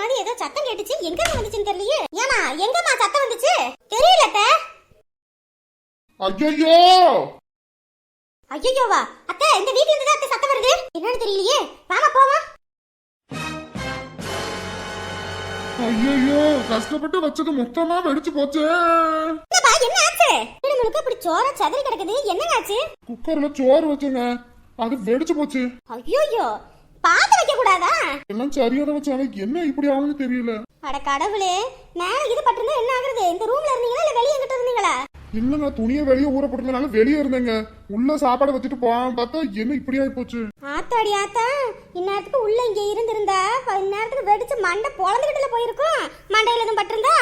மாதிரி ஏதோ சத்தம் கேட்டுச்சு. எங்க வந்துச்சுன்னு தெரியலையே. ஏமா எங்கம்மா சத்தம் வந்துச்சு? தெரியல ஐயோ ஐயோவா அத்தை இந்த வீட்ல இருந்து தான் சத்தம் வருது? என்னன்னு தெரியலையே. வாமா போவா ஐயோ கஷ்டப்பட்டு வச்சது மொத்தமா வெடிச்சு போச்சே. என்ன ஆச்சு? முழுக்க இப்படி சோற சதறி கிடக்குது. என்னங்க ஆச்சு? குக்கர்ல சோறு வச்சேங்க. அது வெடிச்சு போச்சு. ஐயோயோ. பார்த்து வைக்க கூடாதா எல்லாம் சரியாத வச்சாலும் என்ன இப்படி ஆகுதுன்னு தெரியல. அட கடவுளே மேல இது பட்டிருந்தா என்ன ஆகுறது? இந்த ரூம்ல இருந்தீங்களா இல்ல வெளிய எங்கிட்ட இருந்தீங்களா? இல்லங்க துணியை வெளியே ஊற போட்டதுனால வெளியே இருந்தேங்க. உள்ள சாப்பாடு வச்சுட்டு போகாம பார்த்தா என்ன இப்படி ஆகி போச்சு ஆத்தாடி ஆத்தா இந்நேரத்துக்கு உள்ள இங்க இருந்திருந்தா இந்நேரத்துக்கு வெடிச்சு மண்டை பொழந்துகிட்டுல போயிருக்கும். மண்டையில எதுவும் பட்டிருந்தா?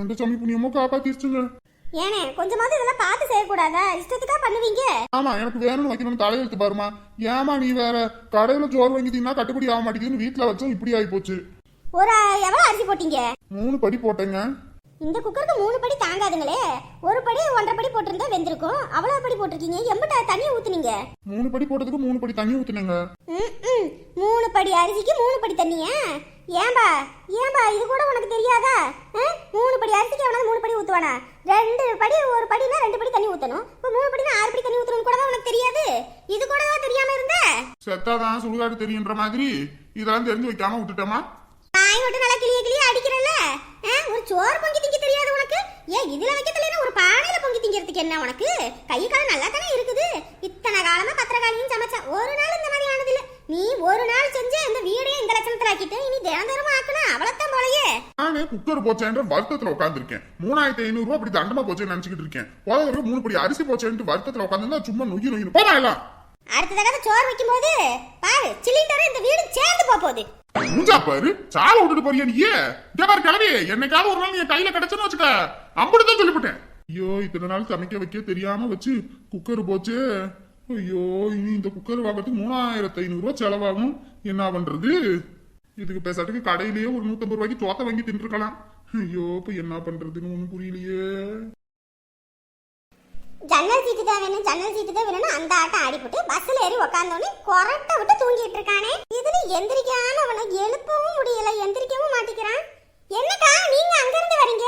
எந்த சமி புண்ணியமோ காப்பாத்திருச்சுங்க. ஏனே கொஞ்சமாவது இதெல்லாம் பார்த்து செய்யக்கூடாதா? இஷ்டத்துக்கா பண்ணுவீங்க. ஆமா எனக்கு வேணும்னு வைக்கணும்னு தலையெழுத்து பாருமா. ஏமா நீ வேற கடையில சோறு வாங்கிட்டீங்கன்னா கட்டுப்படி ஆக மாட்டேங்குதுன்னு வீட்டுல வச்சோம் இப்படி ஆகி போச்சு ஒரு எவ்வளவு அரிசி போட்டீங்க? மூணு படி போட்டேங்க. இந்த குக்கருக்கு மூணு படி தாங்காதுங்களே. ஒரு படி ஒன்றரை படி போட்டிருந்தா வெந்திருக்கும். அவ்வளவு படி போட்டிருக்கீங்க. எம்பிட்ட தண்ணியை ஊத்துனீங்க. மூணு படி போட்டதுக்கு மூணு படி தண்ணி ஊத்துனேங்க. ம், ம். மூணு படி அரிசிக்கு மூணு படி தண்ணியா? ஏன்பா? ஏன்பா? இது கூட உனக்கு தெரியாதா? மூணு படி அரிசிக்கு எவனாவது மூணு படி ஊத்துவானா? ரெண்டு படி ஒரு படினா ரெண்டு படி தண்ணி ஊத்தணும். இப்போ மூணு படினா ஆறு படி தண்ணி ஊத்தணும் கூட உனக்கு தெரியாது? இது கூட தெரியாம இருந்த? செத்தாதான் சுடுகாடு தெரியுன்ற மாதிரி இதெல்லாம் தெரிஞ்சு வைக்காம விட்டுட்டோமா? நாய் விட்டு நல்லா கிளிய கிளிய அடிக்கிறல்ல? ஒரு சோறு பொங்கி திங்க தெரியாது உனக்கு? ஏன் இதுல வைக்க தெரியல ஒரு பானையில பொங்கி திங்கிறதுக்கு என்ன உனக்கு? கை காலம் நல்லா தானே இருக்குது. இத்தனை காலமா பத்திரகாளியும் சமைச்சா. ஒரு நாள் இந்த மாதிரி ஆனது இல்ல நீ ஒரு நாள் செஞ்ச இந்த இந்த லட்சணத்துல ஆக்கிட்டு இனி தினம் தினமும் ஆக்கணும். அவ்வளவுதான் போலயே. நானே குக்கர் போச்சேன்ற வருத்தத்துல உட்காந்துருக்கேன் மூணாயிரத்தி ஐநூறு ரூபாய் அப்படி தண்டமா போச்சேன்னு நினைச்சுக்கிட்டு இருக்கேன். போத தடவை மூணு படி அரிசி போச்சேன்ட்டு வருத்தத்துல உட்காந்துருந்தா சும்மா நொய்யு நொய்யு போதா எல்லாம். அடுத்த தடவை சோறு வைக்கும் போது பாரு சிலிண்டர் இந்த வீடு சேர்ந்து போக போகுது. மூஞ்சா பாரு சாலை விட்டுட்டு போறியா நீ. இங்க பாரு கிளவி என்னைக்காவது ஒரு நாள் நீ கையில கிடைச்சுன்னு வச்சுக்க. அம்புடுதான் சொல்லிவிட்டேன். ஐயோ இத்தனை நாள் சமைக்க வைக்க தெரியாம வச்சு குக்கர் போச்சு. ஐயோ இனி இந்த குக்கர் வாங்குறதுக்கு மூணாயிரத்தி ஐநூறு ரூபாய் செலவாகும். என்ன பண்றது? இதுக்கு பேசாட்டுக்கு கடையிலேயே ஒரு நூத்தம்பது ரூபாய்க்கு சோத்த வாங்கி தின்றுக்கலாம் ஐயோ இப்ப என்ன பண்றதுன்னு ஒண்ணும் புரியலையே. ஜன்னல் சீட்டு தான் வேணும் ஜன்னல் சீட்டு தான் வேணும்னு அந்த ஆட்டம் ஆடிப்புட்டு பஸ்ல ஏறி உக்காந்தோடனே கொரட்டை விட்டு தூங்கிட்டு இருக்கானே. இதுல எந்திரிக்காம அவனை எழுப்பவும் முடியல எந்திரிக்கவும் மாட்டேங்கிறான் என்னக்கா நீங்க அங்க இருந்து வரீங்க?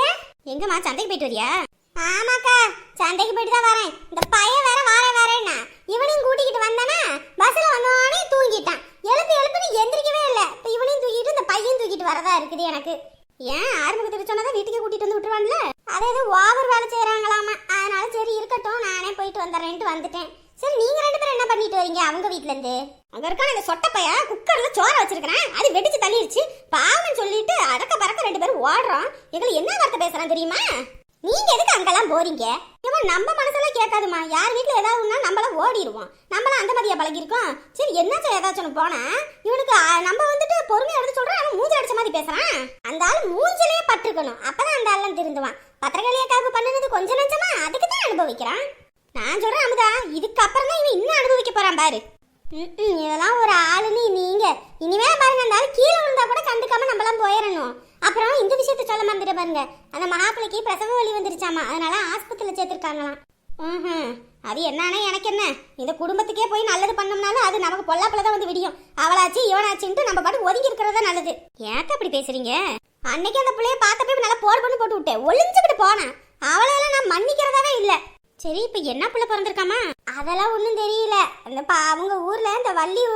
எங்கம்மா சந்தைக்கு போயிட்டு வரியா? ஆமாக்கா சந்தைக்கு போயிட்டு தான் வரேன். இந்த பையன் வேற வார வேறேன்னா. இவனையும் கூட்டிக்கிட்டு வந்தானா பஸ்ல வந்தோடனே தூங்கிட்டான். எழுப்பு எழுப்புன்னு எந்திரிக்கவே இல்லை. இப்போ இவனையும் தூக்கிட்டு இந்த பையன் தூக்கிட்டு வரதா இருக்குது எனக்கு. ஏன் ஆரம்பத்தில் சொன்னதான் வீட்டுக்கு கூட்டிட்டு வந்து விட்டுருவான்ல? அதே ஏதோ ஓவர் வேலை செய்கிறாங்களாமா அதனால சரி இருக்கட்டும் நானே போயிட்டு வந்துடுறேன்ட்டு வந்துட்டேன். சரி நீங்க ரெண்டு பேரும் என்ன பண்ணிட்டு வரீங்க அவங்க வீட்ல இருந்து? அங்க இருக்கான இந்த சொட்டப்பைய குக்கர்ல சோற வச்சிருக்கிறேன். அது வெடிச்சு தள்ளிடுச்சு பாவம் சொல்லிட்டு அடக்க பறக்க ரெண்டு பேரும் ஓடுறோம். எங்களுக்கு என்ன வார்த்தை பேசுறான் தெரியுமா? நீங்க எதுக்கு அங்கெல்லாம் போறீங்க? இவன் நம்ம மனசெல்லாம் கேட்காதுமா யார் வீட்டில் ஏதாவது ஒன்றா நம்மளாம் ஓடிடுவோம். நம்மளாம் அந்த மாதிரியா பழகிருக்கோம். சரி என்னாச்சும் ஏதாச்சும் ஒன்று போனா? இவனுக்கு நம்ம வந்துட்டு பொறுமையாக எடுத்து சொல்றோம் அவன் மூஞ்சி அடிச்ச மாதிரி பேசுறான். அந்த ஆள் மூஞ்சிலே அப்போ தான் அந்த ஆள்லாம் திருந்துவான். பத்திரகாளியக்காவுக்கு பண்ணுனது கொஞ்சம் நஞ்சமா? அதுக்கு தான் அனுபவிக்கிறான். நான் சொல்கிறேன் அமுதா இதுக்கப்புறம் தான் இவன் இன்னும் அனுபவிக்க போகிறான் பாரு. இதெல்லாம் ஒரு ஆளுன்னு நீங்க இனிமே பாருங்க அந்த ஆள் கீழே விழுந்தா கூட கண்டுக்காம நம்மளாம் போயிடணும் அப்புறம் சொல்ல மறந்துட்டு பாருங்க. அந்த மாப்பிள்ளைக்கு பிரசவ வலி வந்துருச்சாமா. அதனால ஆஸ்பத்திரியில சேர்த்துருக்காங்களாம். ம்ஹும். அது என்னன்னா எனக்கு என்ன? இந்த குடும்பத்துக்கே போய் நல்லது பண்ணோம்னாலும் அது நமக்கு பொல்லாப்புல தான் வந்து விடியும். அவளாச்சு இவனாச்சுன்ட்டு நம்ம பாட்டு ஒதுங்கி இருக்கிறதா நல்லது. ஏக்க அப்படி பேசுறீங்க? அன்னைக்கு அந்த பிள்ளைய பார்த்தப்ப நல்லா போர் பண்ணி போட்டு விட்டேன். ஒளிஞ்சுக்கிட்டு போனேன். அவளையெல்லாம் நான் மன்னிக்கிறதாவே இல்ல. சரி இப்ப என்ன பிள்ளை பிறந்திருக்காமா? அதெல்லாம் ஒண்ணும் தெரியல. அந்த பா- அவங்க ஊர்ல இந்த வள்ளி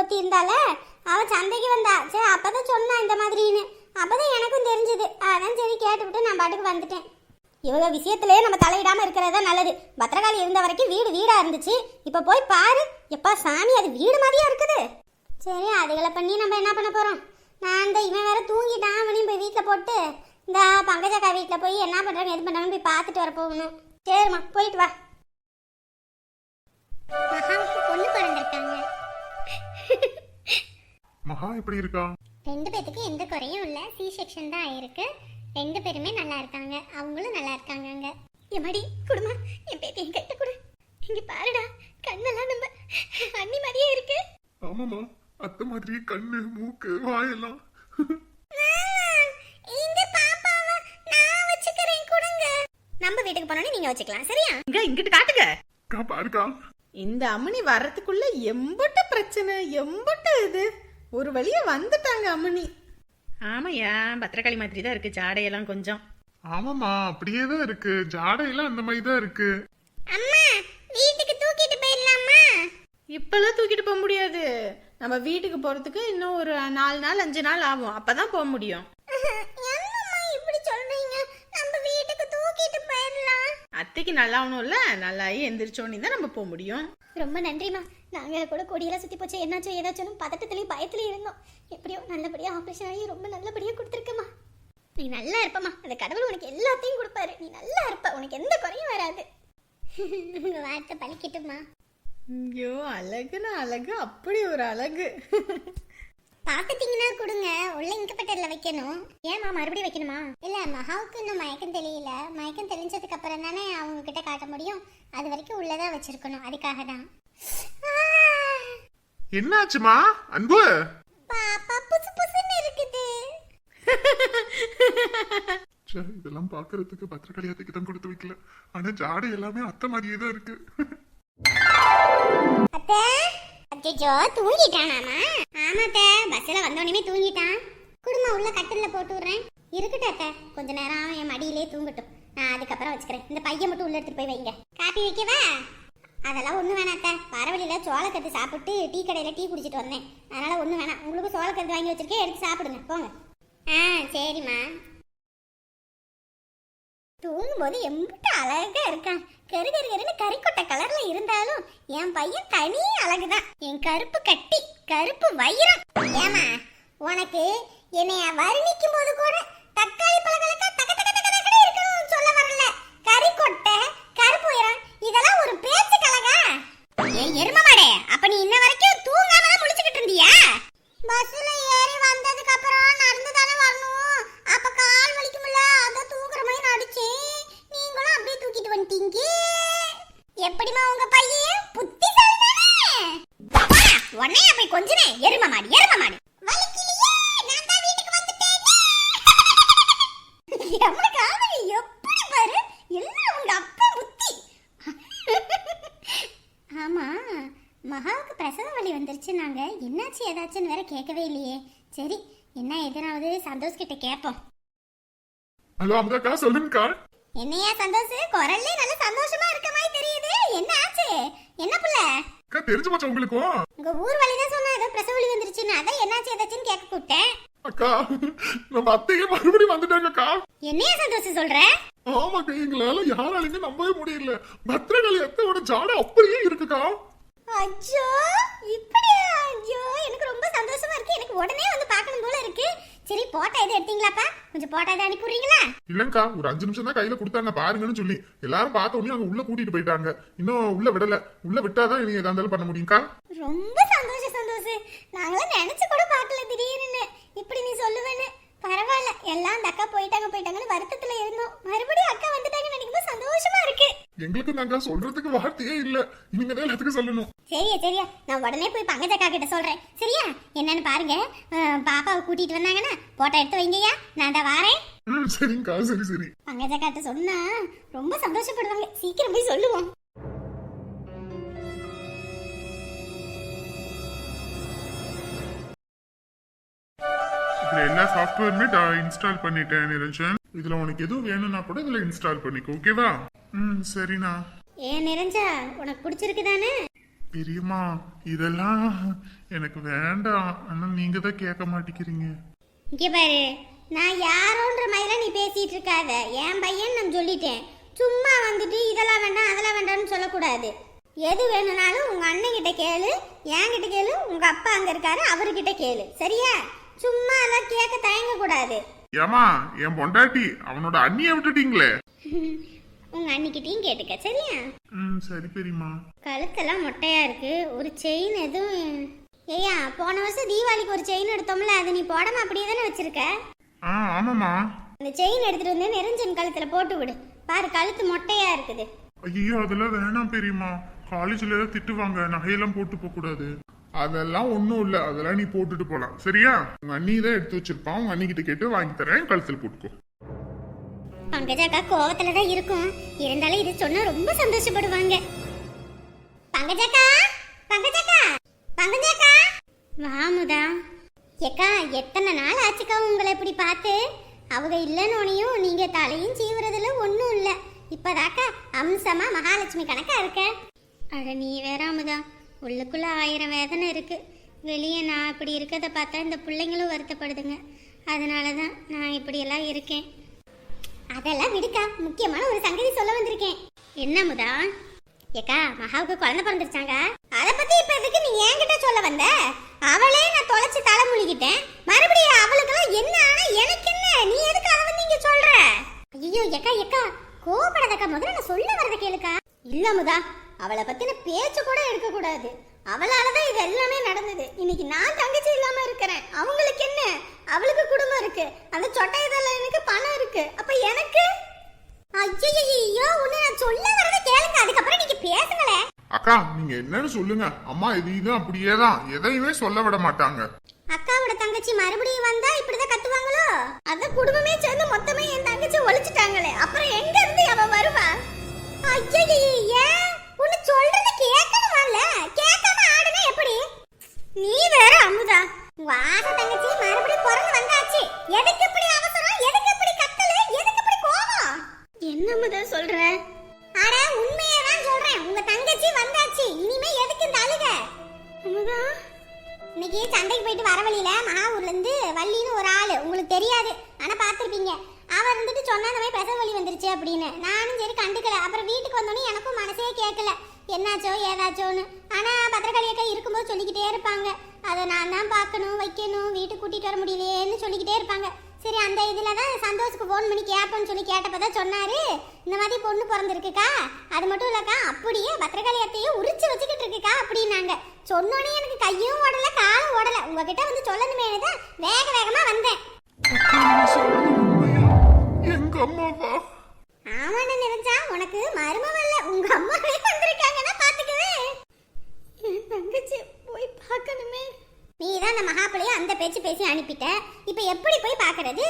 ஒத்தி இருந்தால அவ சந்தைக்கு வந்தா. சரி அப்பதான் சொன்னா இந்த மாதிரின்னு. அப்பதான் எனக்கும் தெரிஞ்சது. அதான் சரி கேட்டுவிட்டு நான் பாட்டுக்கு வந்துட்டேன். இவங்க விஷயத்திலே நம்ம தலையிடாம இருக்கிறது தான் நல்லது. பத்திரகாளி இருந்த வரைக்கும் வீடு வீடா இருந்துச்சு. இப்ப போய் பாரு. எப்பா சாமி அது வீடு மாதிரியா இருக்குது? சரி அதுகளை பண்ணி நம்ம என்ன பண்ண போறோம்? நான் இந்த இவன் வேற தூங்கிட்டான். அவனையும் போய் வீட்டில் போட்டு இந்த பங்கஜக்கா வீட்டில் போய் என்ன பண்றாங்க எது பண்றாங்கன்னு போய் பார்த்துட்டு வர போகணும். சரிம்மா போயிட்டு வா. மகாவுக்கு பொண்ணு பிறந்திருக்காங்க. மகா எப்படி இருக்கா? ரெண்டு பேத்துக்கு எந்த குறையும் இல்லை. சி செக்ஷன் தான் ஆயிருக்கு ரெண்டு பேருமே நல்லா இருக்காங்க. அவங்களும் நல்லா இருக்காங்க அங்க எம்மாடி குடுமா. என் பேத்தி என் கைட்ட கொடு. இங்க பாருடா கண்ணெல்லாம் நம்ம அண்ணி மாதிரியே இருக்கு. ஆமாமா அத்தை மாதிரி கண்ணு மூக்கு வாயெல்லாம். இந்த பாப்பாவை நான் வச்சுக்கிறேன் கொடுங்க. நம்ம வீட்டுக்கு போனோனே நீங்க வச்சுக்கலாம் சரியா? இங்க இங்கிட்டு காட்டுங்க. பாருக்கா. இந்த அம்மனி வர்றதுக்குள்ள எம்புட்டு பிரச்சனை எம்புட்டு இது. ஒரு வழியா வந்துட்டாங்க அம்மனி ஆமாய்யா பத்திரகாளி மாதிரி தான் இருக்கு ஜாடையெல்லாம் கொஞ்சம். ஆமாமா அப்படியே தான் இருக்கு. ஜாடையெல்லாம் அந்த மாதிரி தான் இருக்கு. அம்மா வீட்டுக்கு தூக்கிட்டு போயிடலாமா? இப்பெல்லாம் தூக்கிட்டு போக முடியாது. நம்ம வீட்டுக்கு போறதுக்கு இன்னும் ஒரு நாலு நாள் அஞ்சு நாள் ஆகும். அப்பதான் போக முடியும். என்னம்மா இப்படி சொல்றீங்க? நம்ம வீட்டுக்கு தூக்கிட்டு போயிடலாம். அத்தைக்கு நல்லா ஆகணும்ல நல்லாயி எந்திரிச்சோன்னே தான் நம்ம போக முடியும். ரொம்ப நன்றிம்மா. நாங்கள் கூட கொடியெல்லாம் சுற்றி போச்சு. என்னாச்சும் ஏதாச்சும் பதட்டத்துலேயும் பயத்துலையும் இருந்தோம். எப்படியோ நல்லபடியாக ஆப்ரேஷன் ஆகி ரொம்ப நல்லபடியாக கொடுத்துருக்கம்மா. நீ நல்லா இருப்பம்மா. அந்த கடவுள் உனக்கு எல்லாத்தையும் கொடுப்பாரு. நீ நல்லா இருப்ப. உனக்கு எந்த குறையும் வராது. உங்க வார்த்தை பழிக்கட்டுமா ஐயோ அழகுனா அழகு. அப்படி ஒரு அழகு. பார்த்துட்டீங்கன்னா கொடுங்க. உள்ள இங்கப்பட்டரில் வைக்கணும். ஏமா மறுபடியும் வைக்கணுமா? இல்ல மகாவுக்கு இன்னும் மயக்கம் தெரியல மயக்கம் தெளிஞ்சதுக்கு அப்புறம் தானே அவங்க கிட்ட காட்ட முடியும். அது வரைக்கும் உள்ளதா வச்சிருக்கணும். அதுக்காக தான் என்னாச்சுமா? அன்பு? பாப்பா புசு புசுன்னு இருக்குது. ச்சே, இதெல்லாம் பாக்குறதுக்கு பத்திரக்கலியாத்துக்கு தான் கொடுத்து வைக்கல. ஆனா ஜாடை எல்லாமே அத்தை மாதிரியே தான் இருக்கு. அத்தை? அச்சோ தூங்கிட்டானாமா? ஆமாத்த பஸ்ல வந்தோடனே தூங்கிட்டான். குடும்பம் உள்ள கட்டில போட்டு விடுறேன். இருக்கட்டும் அத்தை. கொஞ்ச நேரம் அவன் என் மடியிலே தூங்கட்டும். நான் அதுக்கப்புறம் வச்சுக்கிறேன். இந்த பையன் மட்டும் உள்ள எடுத்துட்டு போய் வைங்க. காப்பி வைக்கவா? அதெல்லாம் ஒண்ணு வேணாம் அத்தை. வரவழியில சோளக்கத்து சாப்பிட்டு டீ கடையில டீ குடிச்சிட்டு வந்தேன். அதனால ஒண்ணு வேணாம். உங்களுக்கு சோளக்கத்து வாங்கி வச்சிருக்கேன். எடுத்து சாப்பிடுங்க. போங்க. ஆ சரிம்மா. தூங்கும்போது எம்பிட்டு அழகாக இருக்கான். கரு கரு கருன்னு கறிக்கொட்டை கலர்ல இருந்தாலும் என் பையன் தனி அழகுதான். என் கருப்பு கட்டி கருப்பு வைரம். ஏமா உனக்கு என்னைய வர்ணிக்கும் போது கூட தக்காளி பழங்களுக்கு தக்க தக்க தக்க தக்கன்னு இருக்கணும் சொல்ல வரல. கறிக்கொட்டை கருப்பு வைரம் இதெல்லாம் ஒரு பேர் ஏன் எரும மாடே அப்ப நீ இன்ன வரைக்கும் தூங்காம தான் முழிச்சுக்கிட்டு இருந்தியா? பஸ்ல ஏறி வந்ததுக்கு அப்புறம் நடந்து தானே வரணும். அப்ப கால் வலிக்கும்ல அத தூக்குற மாதிரி நடிச்சேன் நீங்களும் அப்படியே தூக்கிட்டு வந்துட்டீங்க. எப்படிமா உங்க பையன்? புத்தி உடனே உன்னைய போய் கொஞ்சனே எரும மாடி எரும மாடி வலிக்கலையே நான் தான் வீட்டுக்கு வந்துட்டேனே எம்மன காதலி எப்படி பாரு எல்லாம் உங்க அப்பா புத்தி ஆமா மகாவுக்கு பிரசவ வலி வந்துருச்சு நாங்க என்னாச்சு ஏதாச்சுன்னு வேற கேட்கவே இல்லையே. சரி என்ன எதனாவது சந்தோஷ் கிட்ட கேட்போம். ஹலோ அமுதாக்கா சொல்லுங்கக்கா என்னையா சந்தோஷ்? குரல்லே நல்ல சந்தோஷமா இருக்க மாதிரி தெரியுது. என்ன ஆச்சு? என்ன புள்ள? அக்கா தெரிஞ்சு போச்சா உங்களுக்கும் உங்க ஊர் வழி தான் சொன்னா ஏதோ பிரசவ வலி வந்துருச்சுன்னு. அதான் என்னாச்சு ஏதாச்சுன்னு கேட்க கூப்பிட்டேன். அக்கா நம்ம அத்தையே மறுபடியும் வந்துட்டாங்கக்கா என்னையா சந்தோஷ் சொல்ற? ஆமாக்கா எங்களால யாராலையுமே நம்பவே முடியல. பத்திரகாளி அத்தையோட ஜாடை அப்படியே இருக்குக்கா. அச்சோ இப்படியா ஐயோ எனக்கு ரொம்ப சந்தோஷமா இருக்கு. எனக்கு உடனே வந்து பார்க்கணும் போல இருக்கு. சரி போட்டோ எது எடுத்தீங்களாப்பா? கொஞ்சம் போட்டோ எது அனுப்பி விடுறீங்களா இல்லங்கக்கா ஒரு அஞ்சு நிமிஷம் தான் கையில கொடுத்தாங்க. பாருங்கன்னு சொல்லி. எல்லாரும் பார்த்த உடனே அங்க உள்ள கூட்டிட்டு போயிட்டாங்க. இன்னும் உள்ள விடல. உள்ள விட்டாதான் இனி எதா இருந்தாலும் பண்ண முடியும்க்கா. ரொம்ப சந்தோஷம் சந்தோஷம். நாங்களாம் நினைச்சு கூட பார்க்கல திடீர்னு. இப்படி நீ சொல்லுவேன்னு. பரவாயில்ல. எல்லாம் அந்த அக்கா போயிட்டாங்க போயிட்டாங்கன்னு வருத்தத்துல இருந்தோம் மறுபடியும் அக்கா வந்துட்டாங்கன்னு நினைக்கும்போது சந்தோஷமா இருக்கு எங்களுக்கு நாங்க சொல்றதுக்கு வார்த்தையே இல்ல. இனிமேதான் எல்லாத்துக்கும் சொல்லணும். சரியா சரியா. நான் உடனே போய் பங்கஜக்கா கிட்ட சொல்றேன். சரியா? என்னன்னு பாருங்க. பாப்பாவை கூட்டிட்டு வந்தாங்கன்னா போட்டோ எடுத்து வைங்கய்யா. நான் தான் வாரேன். ம் சரிங்கக்கா சரி சரி. பங்கஜக்காட்ட சொன்னா ரொம்ப சந்தோஷப்படுவாங்க. சீக்கிரம் போய் சொல்லுவோம். இதுல எல்லா சாஃப்ட்வேருமே இன்ஸ்டால் பண்ணிட்டேன் நிரஞ்சன். இதுல உனக்கு எதுவும் வேணும்னா கூட இதுல இன்ஸ்டால் பண்ணிக்கோ ஓகேவா ம் சரிண்ணா. ஏன் நிறைஞ்சா உனக்கு பிடிச்சிருக்கு தானே பெரியம்மா இதெல்லாம் எனக்கு வேண்டாம். ஆனா நீங்க தான் கேட்க மாட்டேங்கிறீங்க. இங்க பாரு நான் யாரோன்ற மாதிரிலாம் நீ பேசிட்டு இருக்காத. என் பையன் நான் சொல்லிட்டேன். சும்மா வந்துட்டு இதெல்லாம் வேண்டாம் அதெல்லாம் வேண்டாம்னு சொல்லக்கூடாது. எது வேணும்னாலும் உங்க அண்ணன் கிட்ட கேளு என்கிட்ட கேளு உங்க அப்பா அங்க இருக்காரு அவர்கிட்ட கேளு. சரியா? சும்மா எல்லாம் கேட்க தயங்க கூடாது ஏமா என் பொண்டாட்டி அவனோட அண்ணிய விட்டுட்டீங்களே. உங்க அண்ணிக்கிட்டையும் கேட்டுக்க சரியா? ம் சரி பெரியம்மா. கழுத்தெல்லாம் மொட்டையா இருக்கு. ஒரு செயின் எதுவும் ஏய்யா போன வருஷம் தீபாவளிக்கு ஒரு செயின் எடுத்தோம்ல அது நீ போடாம அப்படியே தானே வச்சிருக்க? ஆ ஆமாம்மா. அந்த செயின் எடுத்துட்டு வந்து நிரஞ்சன் கழுத்துல போட்டு விடு. பாரு கழுத்து மொட்டையா இருக்குது. ஐயோ அதெல்லாம் வேணாம் பெரியம்மா. காலேஜ்ல ஏதாவது திட்டுவாங்க நகையெல்லாம் போட்டு போக கூடாது. அதெல்லாம் ஒண்ணும் இல்ல. அதெல்லாம் நீ போட்டுட்டு போலாம். சரியா? உங்க அண்ணி தான் எடுத்து வச்சிருப்பான். உங்க அண்ணி கிட்ட கேட்டு வாங்கி தரேன். கழுத்தில் போட்டுக்கோ. பங்கஜாக்கா கோவத்துல தான் இருக்கும். இருந்தாலும் இது சொன்னா ரொம்ப சந்தோஷப்படுவாங்க. பங்கஜாக்கா பங்கஜாக்கா பங்கஜாக்கா. வாமுதா ஏக்கா எத்தனை நாள் ஆச்சுக்கா உங்களை இப்படி பார்த்து? அவங்க இல்லைன்னொனையும் நீங்க தலையும் சீவுறதுல ஒன்றும் இல்லை. இப்பதாக்கா அம்சமா மகாலட்சுமி கணக்கா இருக்க? அட நீ வேற அமுதா உள்ளுக்குள்ள ஆயிரம் வேதனை இருக்கு. வெளியே நான் இப்படி இருக்கிறத பார்த்தா இந்த பிள்ளைங்களும் வருத்தப்படுதுங்க. அதனால தான் நான் இப்படியெல்லாம் இருக்கேன். அதெல்லாம் விடுக்கா. முக்கியமான ஒரு சங்கதி சொல்ல வந்திருக்கேன். என்ன முதா? ஏக்கா மகாவுக்கு குழந்தை பிறந்துருச்சாங்க? அத பத்தி இப்ப எதுக்கு நீ என்கிட்ட சொல்ல வந்த? அவளே நான் தொலைச்சு தலை முழுகிட்டேன். மறுபடியும் அவளுக்கெல்லாம் என்ன ஆனா எனக்கு என்ன நீ எதுக்கு அதை வந்து இங்க சொல்ற? ஐயோ ஏக்கா ஏக்கா கோபப்படாதக்கா முதல்ல நான் சொல்ல வரத கேளுக்கா. இல்ல முதா அவளை பத்தின பேச்சு கூட எடுக்க கூடாது அவளாலதான் இது எல்லாமே நடந்தது. இன்னைக்கு நான் தங்கச்சி இல்லாம இருக்கிறேன். அவங்களுக்கு என்ன அவளுக்கு குடும்பம் இருக்கு. அந்த சொட்டை எனக்கு பணம் இருக்கு. அப்ப எனக்கு? ஐயோ உன்னை நான் சொல்ல வரத கேளுங்க. அதுக்கப்புறம் நீங்க பேசுங்களே. அக்கா நீங்க என்னன்னு சொல்லுங்க. அம்மா இது இது அப்படியே தான் எதையுமே சொல்ல விட மாட்டாங்க. அக்காவோட தங்கச்சி மறுபடியும் வந்தா இப்படிதான் கத்துவாங்களோ? அத குடும்பமே சேர்ந்து மொத்தமே என் தங்கச்சி ஒழிச்சிட்டாங்களே. அப்புறம் எங்க இருந்து அவ வருவா? ஐயோ உன்னை சொல்றத கேட்கணுமால கேட்காம ஆடுனா எப்படி? நீ வேற அமுதா. ஆசை தங்கச்சி மறுபடியும் பிறந்து வந்தாச்சு. எதுக்கு இப்படி அவசரம்? எதுக்கு இப்படி கத்தல? எதுக்கு இப்படி கோவம் என்ன அமுதா சொல்ற? அட உண்மையே தான் சொல்றேன். உங்க தங்கச்சி வந்தாச்சு. இனிமே எதுக்கு இந்த அழுக? அமுதா? இன்னைக்கு சந்தைக்கு போயிட்டு வர வழியில மகாவூர்ல இருந்து வள்ளின்னு ஒரு ஆளு. உங்களுக்கு தெரியாது. ஆனா பாத்திருப்பீங்க அவ இருந்துட்டு சொன்னா இந்த மாதிரி பிரசவ வலி வந்துருச்சு அப்படின்னு. நானும் சரி கண்டுக்கல. அப்புறம் வீட்டுக்கு வந்தோடனே எனக்கும் மனசே கேட்கல. என்னாச்சோ ஏதாச்சோன்னு. ஆனா பத்திரகாளி அக்கா இருக்கும்போது சொல்லிக்கிட்டே இருப்பாங்க. அதை நான் தான் பார்க்கணும் வைக்கணும் வீட்டுக்கு கூட்டிட்டு வர முடியலையேன்னு சொல்லிக்கிட்டே இருப்பாங்க. சரி அந்த இதுல தான் சந்தோஷுக்கு ஃபோன் பண்ணி கேட்போம்னு சொல்லி கேட்டப்ப தான் சொன்னாரு. இந்த மாதிரி பொண்ணு பிறந்திருக்குக்கா. அது மட்டும் இல்லக்கா அப்படியே பத்திரகாளி அத்தையும் உரிச்சு வச்சுக்கிட்டு இருக்குக்கா அப்படின்னாங்க. சொன்னோனே எனக்கு கையும் ஓடல காலும் ஓடல. உங்ககிட்ட வந்து சொல்லணுமே தான் வேக வேகமா வந்தேன்? எங்க அம்மாவா? ஆமான்னு நினைச்சா உனக்கு மருமவல்ல. உங்க அம்மாவே வந்திருக்காங்கன்னா பாத்துக்கவே தங்கச்சி. போய் பார்க்கணுமே. நீ தான் அந்த மகாபலியை அந்த பேச்சு பேசி அனுப்பிட்ட. இப்போ எப்படி போய் பார்க்கறது?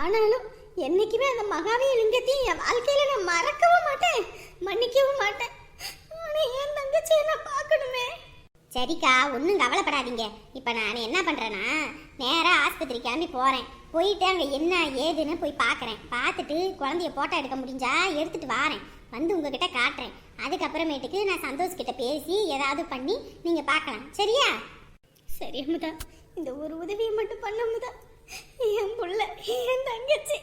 ஆனாலும் என்னைக்குமே அந்த மகாவிய லிங்கத்தையும் என் வாழ்க்கையில நான் மறக்கவும் மாட்டேன். மன்னிக்கவும் மாட்டேன். ஆனா என் தங்கச்சியை நான் பார்க்கணுமே. சரிக்கா ஒன்றும் கவலைப்படாதீங்க. இப்போ நான் என்ன பண்ணுறேன்னா நேராக ஆஸ்பத்திரி கிளம்பி போகிறேன் போயிட்டு அங்கே என்ன ஏதுன்னு போய் பார்க்குறேன். பார்த்துட்டு குழந்தைய ஃபோட்டோ எடுக்க முடிஞ்சா எடுத்துகிட்டு வாரேன். வந்து உங்ககிட்ட காட்டுறேன். அதுக்கப்புறமேட்டுக்கு நான் சந்தோஷ் கிட்ட பேசி ஏதாவது பண்ணி நீங்கள் பார்க்கலாம். சரியா? சரி அமுதா. இந்த ஒரு உதவியை மட்டும் பண்ண அமுதா. என் புள்ள என் தங்கச்சி.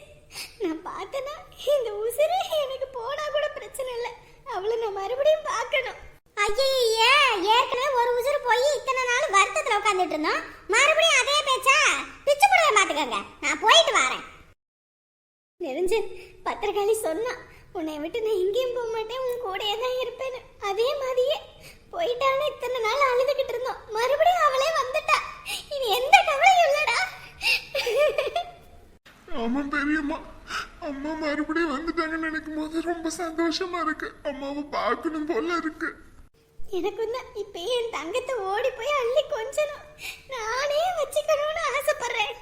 நான் பார்த்தேன்னா இந்த உசுறு எனக்கு போனா கூட பிரச்சனை இல்லை. அவளை நான் மறுபடியும் பார்க்கணும். ஐயே ஏற்கனவே ஒரு உசுறு போய் இத்தனை நாள் வருத்தத்துல உட்காந்துட்டு இருந்தோம். மறுபடியும் அதே பேச்சா? பிச்சு புடுவேன் பாத்துக்கோங்க. நான் போயிட்டு வரேன். நெருஞ்சு பத்திரகாளி சொன்னா உன்னை விட்டு நான் எங்கேயும் போக மாட்டேன். உன் கூடயே தான் இருப்பேன்னு அதே மாதிரியே போயிட்டான்னு இத்தனை நாள் அழுதுகிட்டு இருந்தோம். மறுபடியும் அவளே வந்துட்டா. இனி எந்த கவலையும் இல்லடா. ஆமா பெரியம்மா. அம்மா மறுபடியும் வந்துட்டாங்கன்னு நினைக்கும் போது ரொம்ப சந்தோஷமா இருக்கு. அம்மாவை பார்க்கணும் போல இருக்கு. எனக்கு தான் இப்போ என் தங்கத்தை ஓடி போய் அள்ளி கொஞ்சணும். நானே வச்சுக்கணும்னு ஆசைப்படுறேன்.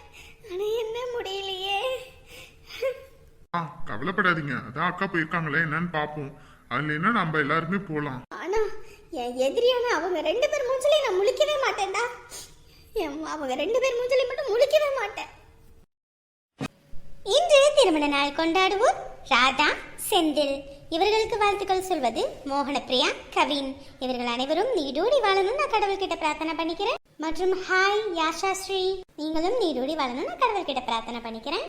ஆனா என்ன முடியலையே. ஆ கவலைப்படாதீங்க. அதான் அக்கா போயிருக்காங்களே என்னன்னு பாப்போம் அதுல என்ன நம்ம எல்லாருமே போலாம். ஆனா என் எதிரியான அவங்க ரெண்டு பேர் மூஞ்சிலையும் நான் முழிக்கவே மாட்டேன்டா. அவங்க ரெண்டு பேர் மூஞ்சிலையும் மட்டும் முழிக்கவே மாட்டேன். இன்று திருமண நாள் கொண்டாடுவோம். ராதா செந்தில். இவர்களுக்கு வாழ்த்துக்கள் சொல்வது மோகனப்பிரியா கவின். இவர்கள் அனைவரும் நீடூடி வாழணும் நான் கடவுள்கிட்ட பிரார்த்தனை பண்ணிக்கிறேன். மற்றும் ஹாய் யாஷா ஸ்ரீ. நீங்களும் நீடூடி வாழணும் நான் கடவுள்கிட்ட பிரார்த்தனை பண்ணிக்கிறேன்.